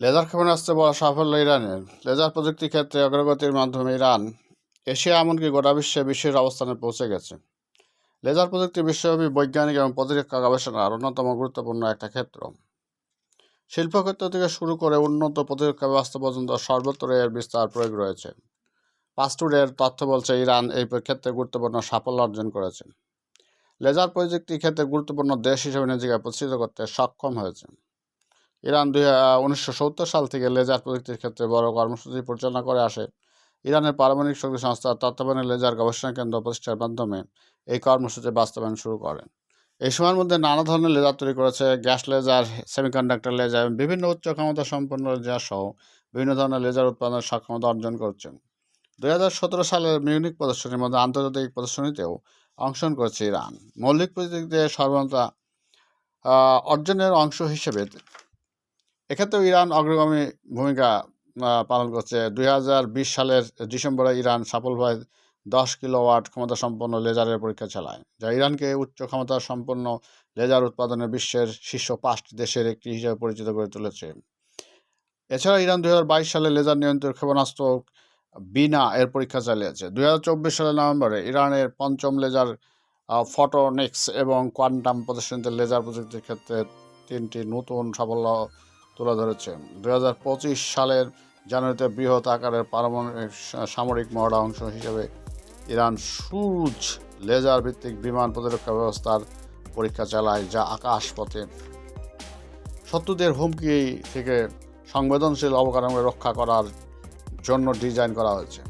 Laser ক্ষেপণাস্ত্রে বড় সাফল্য ইরানের লেজার প্রযুক্তি ক্ষেত্রে অগ্রগতির মাধ্যমে ইরান, এশিয়া এমনকি গোটা বিশ্বে বিশ্বের অবস্থানে পৌঁছে গেছে। লেজার প্রযুক্তি বিশ্বব্যাপী বৈজ্ঞানিক এবং প্রতিরক্ষা গবেষণার অন্যতম গুরুত্বপূর্ণ একটা ক্ষেত্র। শিল্পক্ষেত্র থেকে শুরু করে উন্নত প্রতিরক্ষা ব্যবস্থা পর্যন্ত সর্বত্র এর বিস্তার প্রয়োগ রয়েছে। পাস্টুরের তথ্য বলছে, ইরান এই ক্ষেত্রে গুরুত্বপূর্ণ সাফল্য অর্জন করেছে। লেজার প্রযুক্তি ক্ষেত্রে গুরুত্বপূর্ণ দেশ হিসেবে নিজেকে প্রতিষ্ঠিত করতে সক্ষম হয়েছে। ইরান দুই উনিশশো সাল থেকে লেজার প্রযুক্তির ক্ষেত্রে বড় কর্মসূচি পরিচালনা করে আসে। ইরানের পারমাণবিক শক্তি সংস্থার তত্ত্বাবধানে লেজার গবেষণা কেন্দ্র প্রতিষ্ঠার মাধ্যমে এই কর্মসূচি বাস্তবায়ন শুরু করেন। এই সময়ের মধ্যে নানা ধরনের লেজার তৈরি করেছে, গ্যাস লেজার, সেমিকন্ডাক্টর লেজার এবং বিভিন্ন উচ্চ ক্ষমতা সম্পন্ন লেজার সহ বিভিন্ন ধরনের লেজার উৎপাদনের সক্ষমতা অর্জন করছেন। দুই হাজার সতেরো সালের মিউনিক প্রদর্শনীর মধ্যে আন্তর্জাতিক প্রদর্শনীতেও অংশগ্রহণ করেছে ইরান। মৌলিক প্রযুক্তিতে সর্বতা অর্জনের অংশ হিসেবে এক্ষেত্রেও ইরান অগ্রগামী ভূমিকা পালন করছে। দুই হাজার বিশ সালের ডিসেম্বরে ইরান সফলভাবে দশ কিলোওয়াট ক্ষমতা সম্পন্ন লেজারের পরীক্ষা চালায়, যা ইরানকে উচ্চ ক্ষমতা সম্পন্ন লেজার উৎপাদনে বিশ্বের শীর্ষ পাঁচটি দেশের একটি হিসেবে পরিচিত করে তুলেছে। এছাড়া ইরান দুই হাজার বাইশ সালে লেজার নিয়ন্ত্রিত ক্ষেপণাস্ত্র বিনা এর পরীক্ষা চালিয়েছে। দুই হাজার চব্বিশ সালের নভেম্বরে ইরানের পঞ্চম লেজার ফটোনিক্স এবং কোয়ান্টাম প্রদর্শনীতে লেজার প্রযুক্তির ক্ষেত্রে তিনটি নতুন সাফল্য তুলে ধরেছে। দু হাজার পঁচিশ সালের জানুয়ারিতে বৃহৎ আকারের পারমাণবিক সামরিক মহড়া অংশ হিসেবে ইরান সুজ লেজার ভিত্তিক বিমান প্রতিরক্ষা ব্যবস্থার পরীক্ষা চালায়, যা আকাশপথে শত্রুদের হুমকি থেকে সংবেদনশীল অবকাঠামো রক্ষা করার জন্য ডিজাইন করা হয়েছে।